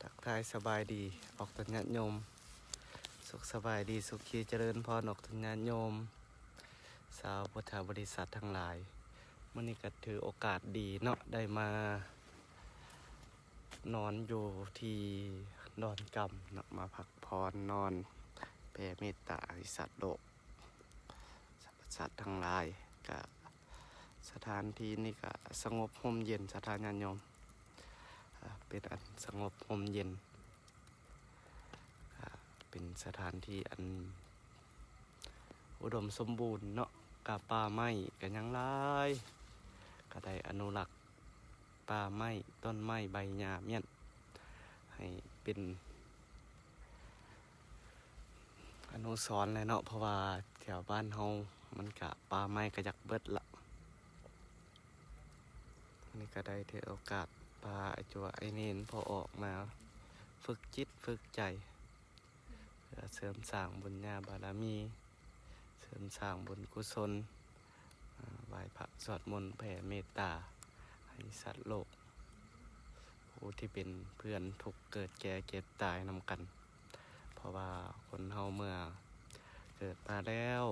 ทักทายสบายดีออกตัญญาติโยม สุขสบายดีสุขีเจริญพรออกตัญญาติโยม สาวพุทธบริษัททั้งหลายมื่อนี้ก็ถือโอกาสดีเนาะได้มา นอนอยู่ที่ดอนกำเนาะมาพักพรนอนแผ่เมตตาสัตว์โลกสรรพสัตว์ทั้งหลายก็สถานที่นี่ก็สงบร่มเย็นสถานญาติโยม เป็นอันสงบร่มเย็น เป็นสถานที่อัน อุดมสมบูรณ์เนาะกาป่าไม้กันยังหลายก็ได้อนุรักษ์ป่าไม้ต้นไม้ใบหญ้าเมียนให้เป็น อนุสรณ์เลยเนาะเพราะว่าแถวบ้านเฮามันกะป่าไม้ก็อยากเบิดละนี่ก็ได้ถือโอกาส พาไอจัวไอเนนพอออกมา ฝึกจิตฝึกใจเพื่อเสริมสร้างบุญญาบารมี เสริมสร้างบุญกุศลไหว้พระสวดมนต์แผ่เมตตา ให้สัตว์โลก ผู้ที่เป็นเพื่อนทุกเกิดแก่เก็บตายนำกัน เพราะว่าคนเฮาเมื่อเกิดมาแล้ว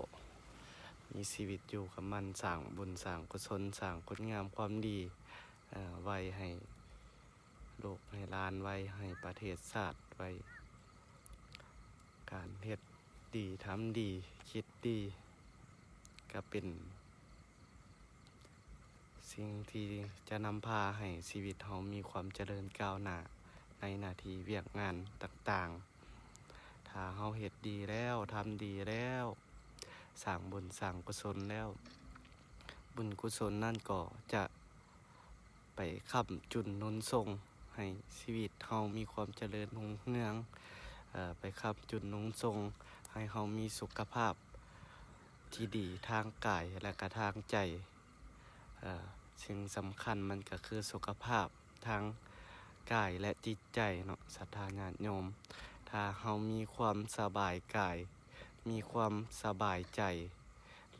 มีชีวิตอยู่กับมันสร้างบุญสร้างกุศลสร้างคุณงามความดีไว้ให้ โลกให้ลานไว้ให้ประเทศชาติไว้ การเฮ็ดดีทำดี คิดดี ก็เป็น สิ่งที่จะนำพาให้ชีวิตเรามีความเจริญก้าวหน้าในหน้าที่เวียกงานต่างๆ ถ้าเราเฮ็ดดีแล้วทำดีแล้วสร้างบุญสร้างกุศลแล้ว บุญกุศลนั่นก็จะไปค้ำจุนนุนส่ง ให้ชีวิตเรามีความเจริญรุ่งเรืองอไปค้ำจุนหนุนส่งให้เรามีสุขภาพที่ดีทางกายและก็ทางใจสิ่งสำคัญมันก็คือสุขภาพทางกายและจิตใจเนาะศรัทธาญาติโยม ถ้าเรามีความสบายกาย มีความสบายใจ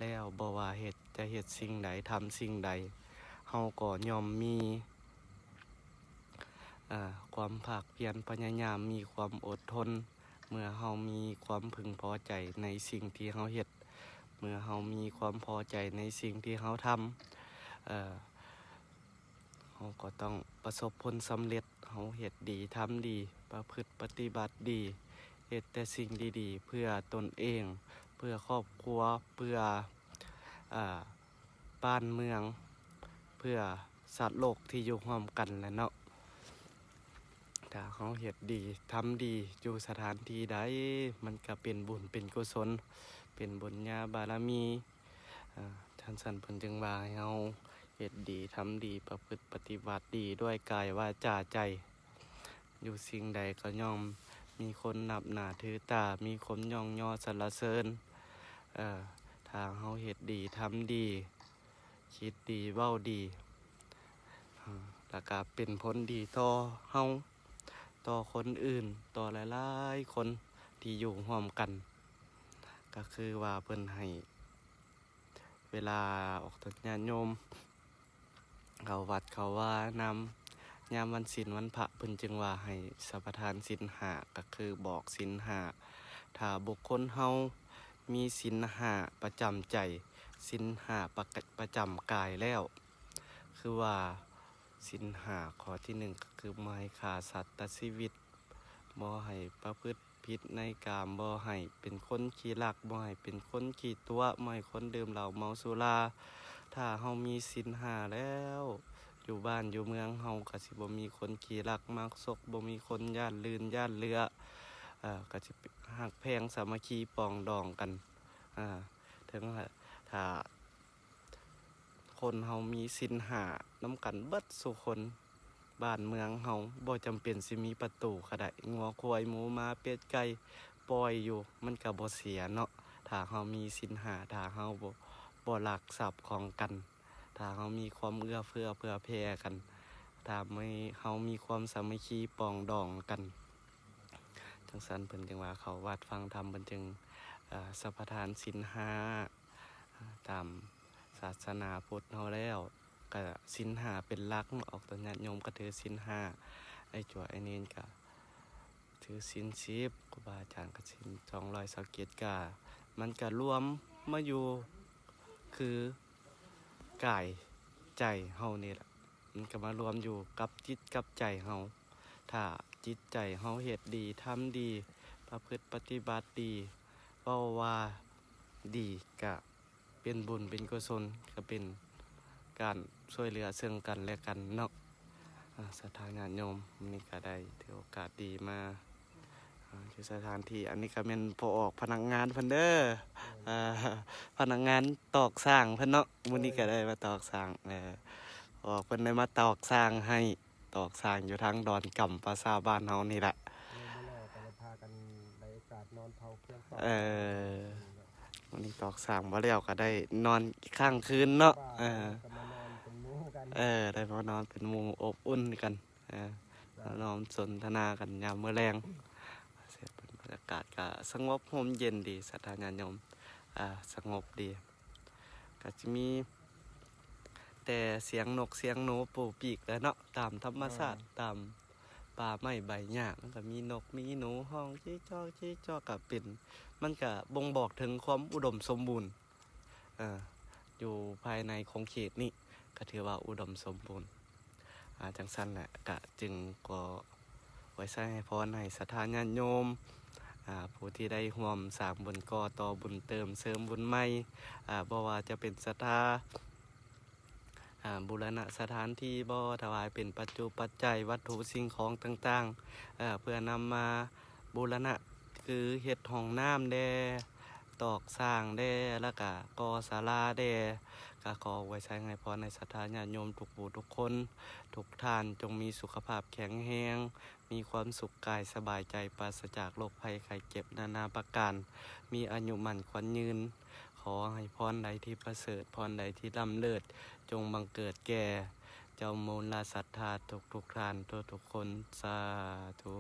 แล้วบ่ว่าเฮ็ดจะเฮ็ดสิ่งใดทำสิ่งใดเฮาก็ยอมมี ความภาคเพียรพยายามมีความอดทน เมื่อเฮามีความพึงพอใจในสิ่งที่เฮาเฮ็ด เมื่อเฮามีความพอใจในสิ่งที่เฮาทำเเฮาก็ต้องประสบผลสำเร็จเฮาเฮ็ดดีทำดี ประพฤติปฏิบัติดีเฮ็ดแต่สิ่งดีๆ เพื่อตนเอง เพื่อครอบครัวเพื่ออบ้านเมือง เพื่อสัตว์โลกที่อยู่ร่วมกันและเนาะ เขาเฮ็ดดีทำดีอยู่สถานที่ใดมันก็เป็นบุญเป็นกุศล เป็นบุญญาบารมีท่านสันเพิ่นจึงว่าเฮาเฮ็ดดีทำดีประพฤติปฏิบัติดีด้วยกายวาจาใจ อยู่สิ่งใดก็ย่อมมีคนนับหนาถือตา มีคนย่องย่อสรรเสริญเอ่อถ้าเฮาเฮ็ดดีทำดี คิดดีเว้าดีอ่าแล้วก็เป็นผลดีต่อเฮา ต่อคนอื่น ต่อหลายๆคนที่อยู่ร่วมกัน ก็คือว่าเพิ่นให้ เวลาออกจากญาติโยม เขาวัดเขาว่านำยามวันศีลวันพระเพิ่นจึงว่าให้สัพทานศีลหาก็คือบอกศีลหาถ้าบุคคลเฮามีศีลหาประจำใจศีลหาประกะประจำกายแล้ว คือว่า สินหาข้อที่หนึ่งก็คือบ่ให้ฆ่าสัตว์ตัดชีวิตบ่ให้ประพฤติผิดในกามบ่ให้เป็นคนขี้ลักบ่ให้เป็นคนขี้ตัวบ่ให้คนดื่มเหล้าเมาสุราถ้าเฮามีสินหาแล้ว อยู่บ้านอยู่เมืองเฮาก็สิบ่มีคนขี้ลักมักซกบ่มีคนย่านลื่นย่านเรือเอ่อก็สิหักแพงสามัคคีปองดองกันอ่าถึงถ้า คนเฮามีสินหาน้ำกันเบิดสุคนบ้านเมืองเฮาบ่จำเป็นสิมีประตูก็ได้งัวควายหมูมาเป็ดไก่ปล่อยอยู่มันก็บ่เสียเนาะถ้าเฮามีสินหาถ้าเฮาบ่บ่หลักทรัพย์ของกัน ถ้าเฮามีความเอื้อเฟื้อเผื่อแผ่กัน ถ้าไม่เฮามีความสามัคคีปองดองกัน จังซั่นเพิ่นจึงว่าเขาวัดฟังธรรมเพิ่นจึงอ่อสัพพทานสินหาตาม ศาสนาพุทธเฮาแล้วก็สินหาเป็นลักออกตอนญาติโยมก็ถือสินหาไอ้จั่วไอ้เนีนก็ถือสินสิบครูบาอาจารย์ก็สินสองร้อยสเกตกามันก็รวมมาอยู่คือกายใจเฮานี่แหละมันก็มารวมอยู่กับจิตกับใจเฮาถ้าจิตใจเฮาเฮ็ดดีทำดี ประพฤติปฏิบัติดีเว้าว่าดีก็ เป็นบุญเป็นกุศลก็เป็นการช่วยเหลือซึ่งกันและกันเนาะอ่าสถาญาติโยมวันนี้ก็ได้ถือโอกาสดีมาอ่าอยู่สถานที่อันนี้ก็เป็นพอออกพนักงานเพิ่นเด้ออ่าพนักงานตอกสร้างเพิ่นเนาะวันนี้ก็ได้มาตอกสร้างเออออกเพิ่นได้มาตอกสร้างให้ตอกสร้างอยู่ทางดอนก่ำภาษาบ้านเฮานี่แหละเราไม่รอ แต่เราพากันในโอกาสนอนเผาเครื่องเป่าเออวันนี้ตอกสร้างบ่แล้วก็ได้นอนอีกข้างคืนเนาะเออก็มานอนเป็นหมู่กันเออ ได้มานอนเป็นหมู่อบอุ่นกันเออแล้วนอนสนทนากันยามมื้อแรงเสียเป็นบรรยากาศก็สงบร่มเย็นดีสถานญาติโยมอ่าสงบดี ก็จะมีแต่เสียงนกเสียงหนูปูปีกแหล้วเนาะตามธรรมชาติตาม ป่าไม้ใบหญ้ามันก็มีนกมีหนูห้องจี้จอกจี้จอกกับเป็น มันก็บ่งบอกถึงความอุดมสมบูรณ์อ่ออยู่ภายในของเขตนี่ก็ถือว่าอุดมสมบูรณ์อาจังสั้นแหละก็จึงก็ไว้ใช้ให้พรให้สถานญาติโยมผู้ที่ได้ร่วมสร้างบุญก่อต่อบุญเติมเสริมบุญใหม่อ่าบ่ว่าจะเป็นศรัทธาอ่า บูรณะสถานที่บ่ถวายเป็นปัจจุปัจจัยวัตถุสิ่งของต่างๆ เพื่อนำมาบูรณะคือเห็ดห้องน้ำแดตอกสร้างแดแล้วก็กอศาลาแดก็ขอไว้ใช้ให้พรในศรัทธาญาติโยมทุกผู้ทุกคน ทุกท่านจงมีสุขภาพแข็งแรงมีความสุขกายสบายใจปราศจากโรคภัยไข้เจ็บนานาประการ มีอายุมั่นขวัญยืน ขอให้พรใดที่ประเสริฐพรใดที่ล่ำเลิศ จงบังเกิดแก่ เจ้ามูลาศรัทธาทุกทุกทานทุกทุกคน สาธุ